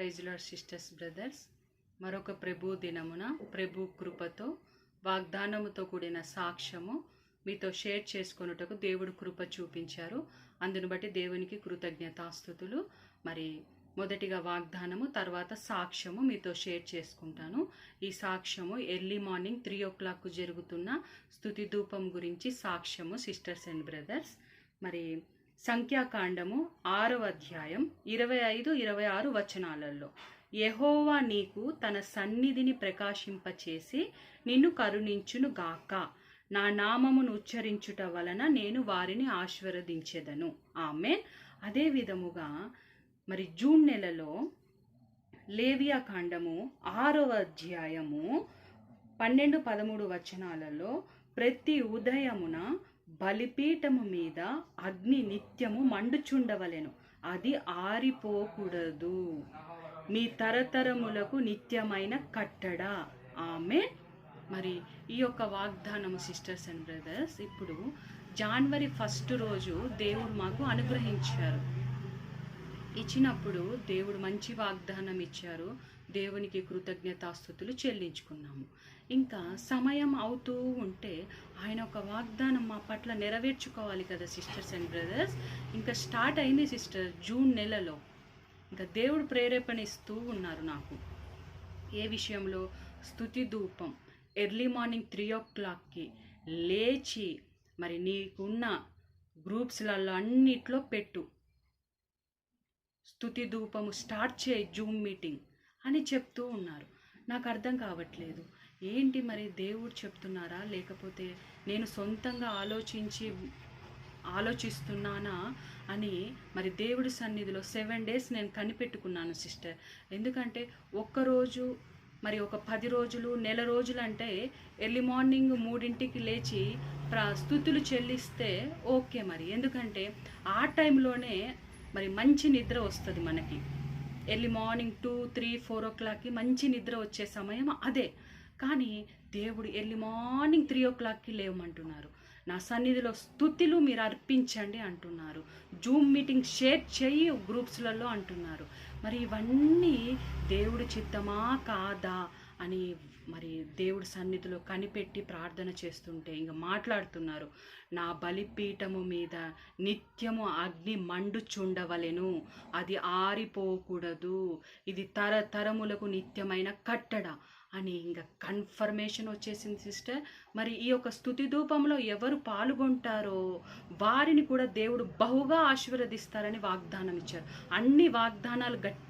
ప్రైజ్లాడ్ sisters brothers మరొక ప్రభు దినమున ప్రభు కృపతో వాగ్దానముతో కూడిన సాక్ష్యము మీతో షేర్ చేసుకొనుటకు దేవుడు కృప చూపించారు. అందును బట్టి దేవునికి కృతజ్ఞతాస్థుతులు. మరి మొదటిగా వాగ్దానము తర్వాత సాక్ష్యము మీతో షేర్ చేసుకుంటాను. ఈ సాక్ష్యము early morning three o'clock జరుగుతున్న స్థుతిధూపం గురించి సాక్ష్యము సిస్టర్స్ అండ్ బ్రదర్స్ మరి సంఖ్యాకాండము ఆరవ అధ్యాయం ఇరవై ఐదు ఇరవై ఆరు వచనాలలో. యహోవా నీకు తన సన్నిధిని ప్రకాశింపచేసి నిన్ను కరుణించును గాక. నా నామమును ఉచ్చరించుట వలన నేను వారిని ఆశీర్వదించెదను. ఆమె అదే విధముగా మరి జూన్ నెలలో లేవియా కాండము ఆరవ అధ్యాయము పన్నెండు పదమూడు వచనాలలో ప్రతి ఉదయమున బలిపీఠము మీద అగ్ని నిత్యము మండుచుండవలెను. అది ఆరిపోకూడదు. మీ తరతరములకు నిత్యమైన కట్టడ. ఆమె మరి ఈ యొక్క వాగ్దానము సిస్టర్స్ అండ్ బ్రదర్స్ ఇప్పుడు జనవరి ఫస్ట్ రోజు దేవుడు మాకు అనుగ్రహించారు. ఇచ్చినప్పుడు దేవుడు మంచి వాగ్దానం ఇచ్చారు. దేవునికి కృతజ్ఞతాస్థుతులు చెల్లించుకున్నాము. ఇంకా సమయం అవుతూ ఉంటే ఆయన ఒక వాగ్దానం మా పట్ల నెరవేర్చుకోవాలి కదా సిస్టర్స్ అండ్ బ్రదర్స్. ఇంకా స్టార్ట్ అయింది సిస్టర్ జూన్ నెలలో. ఇంకా దేవుడు ప్రేరేపణ ఇస్తూ ఉన్నారు నాకు. ఏ విషయంలో? స్థుతి ధూపం. ఎర్లీ మార్నింగ్ త్రీ ఓ క్లాక్కి లేచి మరి నీకున్న గ్రూప్స్లలో అన్నిట్లో పెట్టు. స్థుతి ధూపము స్టార్ట్ చేయి జూమ్ మీటింగ్ అని చెప్తూ ఉన్నారు. నాకు అర్థం కావట్లేదు. ఏంటి మరి దేవుడు చెప్తున్నారా? లేకపోతే నేను సొంతంగా ఆలోచించి ఆలోచిస్తున్నానా అని మరి దేవుడి సన్నిధిలో సెవెన్ డేస్ నేను కనిపెట్టుకున్నాను సిస్టర్. ఎందుకంటే ఒక్కరోజు మరి ఒక పది రోజులు నెల రోజులు అంటే ఎర్లీ మార్నింగ్ మూడింటికి లేచి ప్రస్తుతులు చెల్లిస్తే ఓకే మరి. ఎందుకంటే ఆ టైంలోనే మరి మంచి నిద్ర వస్తుంది మనకి. Early morning two three four ఓ క్లాక్కి మంచి నిద్ర వచ్చే సమయం అదే. కానీ దేవుడు ఎర్లీ మార్నింగ్ త్రీ ఓ క్లాక్కి లేవమంటున్నారు. నా సన్నిధిలో స్థుతులు మీరు అర్పించండి అంటున్నారు. జూమ్ మీటింగ్ షేర్ చేయి గ్రూప్స్లలో అంటున్నారు. మరి ఇవన్నీ దేవుడి చిత్తమా కాదా అని మరి దేవుడి సన్నిధిలో కనిపెట్టి ప్రార్థన చేస్తుంటే ఇంకా మాట్లాడుతున్నారు నా బలిపీఠము మీద నిత్యము అగ్ని మండుచుండవలెను అది ఆరిపోకూడదు ఇది తరతరములకు నిత్యమైన కట్టడ అని ఇంకా కన్ఫర్మేషన్ వచ్చేసింది సిస్టర్ మరి ఈ యొక్క స్థుతి ధూపంలో ఎవరు పాల్గొంటారో వారిని కూడా దేవుడు బహుగా ఆశీర్వదిస్తారని వాగ్దానం ఇచ్చారు. అన్ని వాగ్దానాలు గట్టి